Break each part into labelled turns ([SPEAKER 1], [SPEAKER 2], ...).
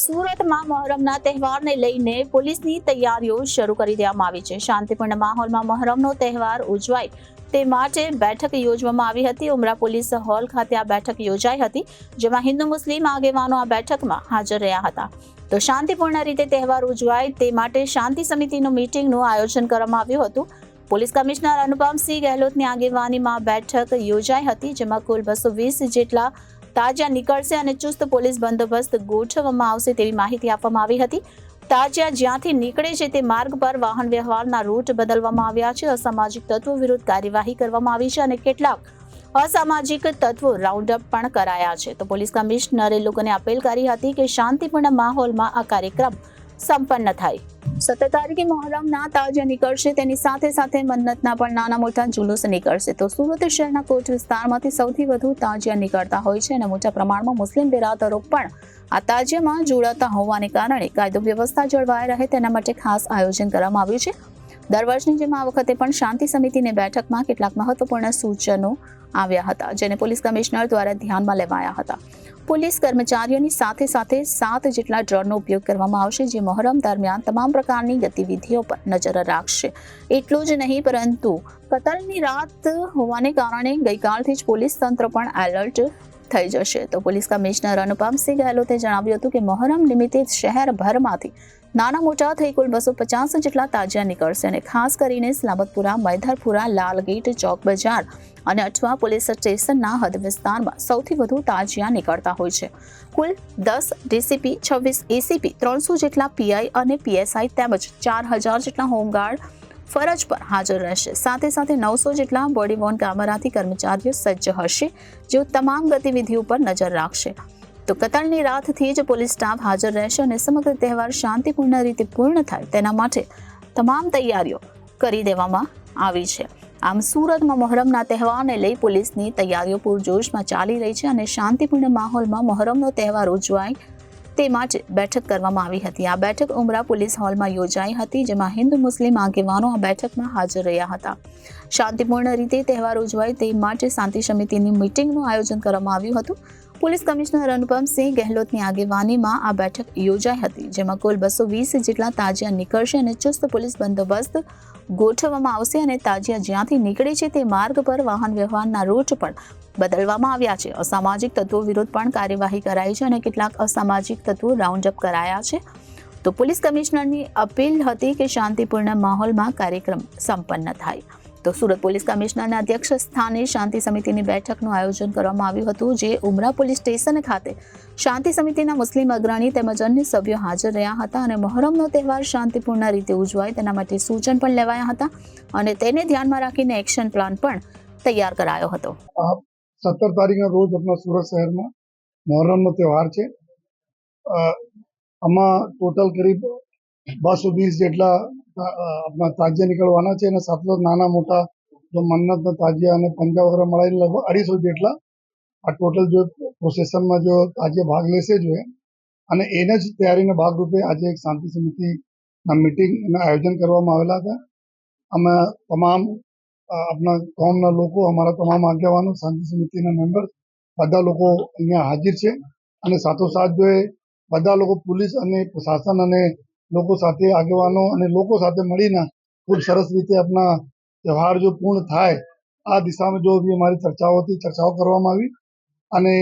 [SPEAKER 1] સુરતમાં મહોરમના તહેવારને લઈને પોલીસની તૈયારીઓ શરૂ કરી દેવામાં આવી છે. શાંતિપૂર્ણ માહોલમાં મહોરમનો તહેવાર ઉજવાય તે માટે બેઠક યોજવામાં આવી હતી. ઉમરા પોલીસ હોલ ખાતે આ બેઠક યોજાઈ હતી, જેમાં હિન્દુ મુસ્લિમ આગેવાનો આ બેઠકમાં હાજર રહ્યા હતા. તો શાંતિપૂર્ણ રીતે તહેવાર ઉજવાય તે માટે શાંતિ સમિતિનું મીટિંગનું આયોજન કરવામાં આવ્યું હતું. પોલીસ કમિશનર અનુપમસિંહ ગહેલોતની આગેવાનીમાં બેઠક યોજાઈ હતી, જેમાં કુલ બસો વીસ જેટલા તાજિયા નીકળશે અને ચુસ્ત પોલીસ બંદોબસ્ત ગોઠવવામાં આવશે તેવી માહિતી આપવામાં આવી હતી. તાજિયા જ્યાંથી નીકળે છે તે માર્ગ પર વાહન વ્યવહારના રૂટ બદલવામાં આવ્યા છે. અસામાજિક તત્વો વિરુદ્ધ કાર્યવાહી કરવામાં આવી છે અને કેટલાક અસામાજિક તત્વો રાઉન્ડ અપ પણ કરાયા છે. તો પોલીસ કમિશનરે લોકોને અપીલ કરી હતી કે શાંતિપૂર્ણ માહોલમાં આ કાર્યક્રમ સંપન્ન થાય. સત્તર તારીખે મહોરમના તાજ નીકળશે. તેની સાથે સાથે મન્નતના પણ નાના મોટા જુલુસ નીકળશે. તો સુરત શહેરના કોટ વિસ્તારમાંથી સૌથી વધુ તાજિયા નીકળતા હોય છે અને મોટા પ્રમાણમાં મુસ્લિમ બિરાદરો પણ આ તાજિયામાં જોડાતા હોવાને કારણે કાયદો વ્યવસ્થા જળવાઈ રહે તેના માટે ખાસ આયોજન કરવામાં આવ્યું છે. દર વર્ષની જેમ આ વખતે પણ શાંતિ સમિતિની બેઠકમાં કેટલાક મહત્વપૂર્ણ સૂચનો આવ્યા હતા, જેને પોલીસ કમિશનર દ્વારા ધ્યાનમાં લેવાયા હતા. પોલીસ કર્મચારીઓની સાથે સાથે સાત જેટલા ડ્રોનનો ઉપયોગ કરવામાં આવશે, જે મહોરમ દરમિયાન તમામ પ્રકારની ગતિવિધિઓ પર નજર રાખશે. એટલું જ નહીં, પરંતુ કતલની રાત હોવાને કારણે ગઈકાલથી જ પોલીસ તંત્ર પણ એલર્ટ થઈ જશે. તો પોલીસ કમિશનર અનુપમસિંહ ગહેલોતે જણાવ્યું હતું કે મહોરમ નિમિત્તે શહેરભરમાંથી નાના મોટા થઈ કુલ બસો પચાસ જેટલા તાજિયા નીકળશે અને ખાસ કરીને સલામતપુરા, મૈધરપુરા, લાલગેટ ચોક બજાર અને અઠવા પોલીસ સ્ટેશનના હદ વિસ્તારમાં સૌથી વધુ તાજિયા નીકળતા હોય છે. કુલ દસ ડીસીપી, છવ્વીસ એસીપી ત્રણસો જેટલા પીઆઈ અને પીએસઆઈ તેમજ ચાર હજાર જેટલા હોમગાર્ડ ફરજ પર હાજર રહેશે. સાથે સાથે નવસો જેટલા બોડી વોર્ન કેમેરાથી કર્મચારીઓ સજ્જ હશે, જેઓ તમામ ગતિવિધિઓ પર નજર રાખશે. તો કતલની રાતથી જ પોલીસ સ્ટાફ હાજર રહેશે અને સમગ્ર તહેવાર શાંતિપૂર્ણ રીતે પૂર્ણ થાય તેના માટે તમામ તૈયારીઓ કરી દેવામાં આવી છે. આમ સુરતમાં મોહરમના તહેવારને લઈ પોલીસની તૈયારીઓ પૂરજોશમાં ચાલી રહી છે અને શાંતિપૂર્ણ માહોલમાં મોહરમનો તહેવાર ઉજવાય તે માટે બેઠક કરવામાં આવી હતી. આ બેઠક ઉમરા પોલીસ હોલમાં યોજાઈ હતી, જેમાં હિન્દુ મુસ્લિમ આગેવાનો આ બેઠકમાં હાજર રહ્યા હતા. શાંતિપૂર્ણ રીતે તહેવાર ઉજવાય તે માટે શાંતિ સમિતિની મિટિંગનું આયોજન કરવામાં આવ્યું હતું. પોલીસ કમિશનર અનુપમસિંહ ગહેલોતની આગેવાનીમાં આ બેઠક યોજાઈ હતી, જેમાં કુલ બસો વીસ જેટલા તાજિયા નીકળશે અને ચુસ્ત પોલીસ બંદોબસ્ત ગોઠવવામાં આવશે અને તાજિયા જ્યાંથી નીકળે છે તે માર્ગ પર વાહન વ્યવહારના રૂટ પણ બદલવામાં આવ્યા છે. અસામાજિક તત્વો વિરુદ્ધ પણ કાર્યવાહી કરાઈ છે અને કેટલાક અસામાજિક તત્વો રાઉન્ડ અપ કરાયા છે. તો પોલીસ કમિશનરની અપીલ હતી કે શાંતિપૂર્ણ માહોલમાં કાર્યક્રમ સંપન્ન થાય. તો સુરત પોલીસ કમિશનરના અધ્યક્ષ સ્થાને શાંતિ સમિતિની બેઠકનું આયોજન કરવામાં આવ્યું હતું, જે ઉમરા પોલીસ સ્ટેશન ખાતે શાંતિ સમિતિના મુસ્લિમ અગ્રણી તેમજ અન્ય સભ્યો હાજર રહ્યા હતા અને મહોરમનો તહેવાર શાંતિપૂર્ણ રીતે ઉજવાય તેના માટે સૂચન પણ લેવાયા હતા અને તેને ધ્યાનમાં રાખીને એક્શન પ્લાન પણ તૈયાર કરાયો હતો.
[SPEAKER 2] સત્તર તારીખના રોજ આપણા સુરત શહેરમાં મોહરમનો તહેવાર છે. આમાં ટોટલ કરીબ બસો વીસ જેટલા આપણા તાજિયા નીકળવાના છે અને સાથે નાના મોટા જો મન્નતના તાજિયા અને પંજા વગેરે મળીને લગભગ અઢીસો જેટલા આ ટોટલ જો પ્રોસેસનમાં જો તાજિયા ભાગ લેશે જોઈએ અને એને જ તૈયારીના ભાગરૂપે આજે એક શાંતિ સમિતિના મિટિંગના આયોજન કરવામાં આવેલા હતા. અમે તમામ આપણા ગામના લોકો, અમારા તમામ આગેવાનો, શાંતિ સમિતિના મેમ્બર બધા લોકો અહીંયા હાજર છે. અને સાથોસાથ જો બધા લોકો પોલીસ અને પ્રશાસન અને લોકો સાથે આગેવાનો અને લોકો સાથે મળીને ખૂબ સરસ રીતે આપણા તહેવાર જો પૂર્ણ થાય, આ દિશામાં જો અમારી ચર્ચાઓ હતી, ચર્ચાઓ કરવામાં આવી અને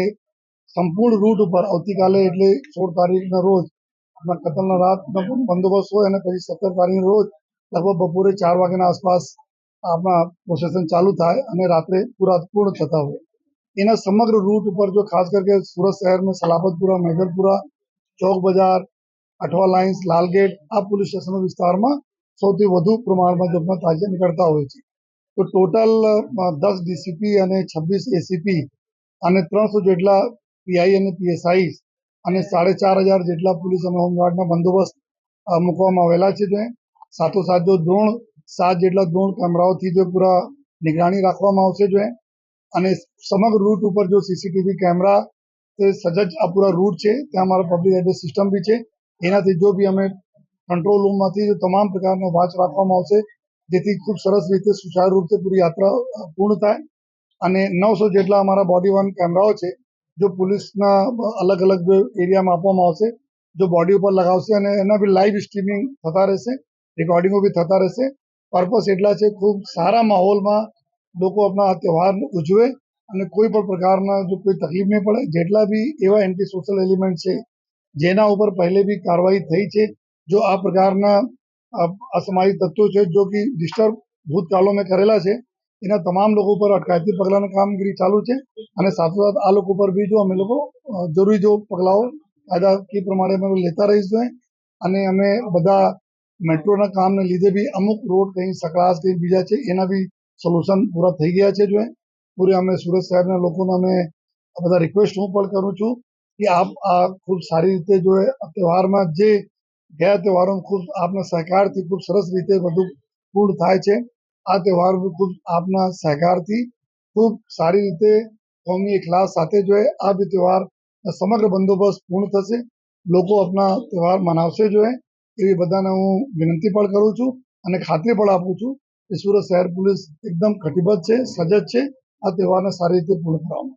[SPEAKER 2] સંપૂર્ણ રૂટ ઉપર આવતીકાલે એટલે સોળ તારીખના રોજ આપણા કતલના રાતનો બંદોબસ્ત હોય અને પછી સત્તર તારીખના રોજ લગભગ બપોરે ચાર વાગ્યાના આસપાસ આપણા પ્રોસેસન ચાલુ થાય અને રાત્રે પૂરા પૂર્ણ થતા હોય. એના સમગ્ર રૂટ ઉપર જો ખાસ કરીને સુરત શહેરમાં સલાબતપુરા, મેઘરપુરા ચોક બજાર અઠવા લાઇન્સ, લાલગેટ, આ પોલીસ સ્ટેશનો વિસ્તારમાં સૌથી વધુ પ્રમાણમાં જમના તાજિયા નીકળતા હોય છે. તો ટોટલ દસ ડીસીપી અને છવ્વીસ એસીપી અને ત્રણસો જેટલા પીઆઈ અને પીએસઆઈ અને સાડે ચાર હજાર જેટલા પોલીસ અને હોમગાર્ડના બંદોબસ્ત મૂકવામાં આવેલા છે તે સાથોસાથ જો દ્રોણ સાત જેટલા દ્રોણ કેમેરાઓથી જો પૂરા નિગરાણી રાખવામાં આવશે જો અને સમગ્ર રૂટ ઉપર જો સીસીટીવી કેમેરા, તે સજજ આ પૂરા રૂટ છે, ત્યાં અમારા પબ્લિક એડ્રેસ સિસ્ટમ બી છે. એનાથી જો બી અમે કંટ્રોલ રૂમમાંથી જો તમામ પ્રકારનો વાચ રાખવામાં આવશે, જેથી ખૂબ સરસ રીતે સુચારુ રૂપે પૂરી યાત્રા પૂર્ણ થાય. અને નવસો જેટલા અમારા બોડી વન કેમેરાઓ છે, જો પોલીસના અલગ અલગ એરિયામાં આપવામાં આવશે, જો બોડી ઉપર લગાવશે અને એના બી લાઈવ સ્ટ્રીમિંગ થતા રહેશે રેકોર્ડિંગો બી થતા રહેશે. પર્પસ એટલા છે, ખૂબ સારા માહોલમાં લોકો આપણા આ તહેવાર ઉજવે અને કોઈ પણ પ્રકારના જો કોઈ તકલીફ નહીં પડે, જેટલા બી એવા એન્ટી સોશિયલ એલિમેન્ટ છે જેના ઉપર પહેલે બી કાર્યવાહી થઈ છે જો આ પ્રકારના અ, તત્વો છે જો કે ડિસ્ટર્બ ભૂતકાળો મેં કરેલા છે એના તમામ લોકો પર અટકાયતી પગલાંની કામગીરી ચાલુ છે અને સાથોસાથ આ લોકો પર બી જો અમે લોકો જરૂરી જો પગલાઓ કાયદાકીય પ્રમાણે અમે લેતા રહીશું અને અમે બધા મેટ્રોના કામને લીધે બી અમુક રોડ કંઈ સકળાશ કંઈ બીજા છે એના બી સોલ્યુશન પૂરા થઈ ગયા છે જો પૂરે અમે સુરત શહેરના લોકોને અમે બધા રિક્વેસ્ટ હું પણ કરું છું કે આપ આ ખૂબ સારી રીતે જો તહેવારમાં જે ગયા તહેવારોમાં ખૂબ આપના સહકારથી ખૂબ સરસ રીતે બધું પૂર્ણ થાય છે, આ તહેવાર ખૂબ આપના સહકારથી ખૂબ સારી રીતે કોમી એકલાસ સાથે જો આ બી તહેવાર સમગ્ર બંદોબસ્ત પૂર્ણ થશે, લોકો આપના તહેવાર મનાવશે જો એવી બધાને હું વિનંતી પણ કરું છું અને ખાતરી પણ આપું છું કે સુરત શહેર પોલીસ એકદમ કટિબદ્ધ છે, સજજ છે, આ તહેવારને સારી રીતે પૂર્ણ કરવામાં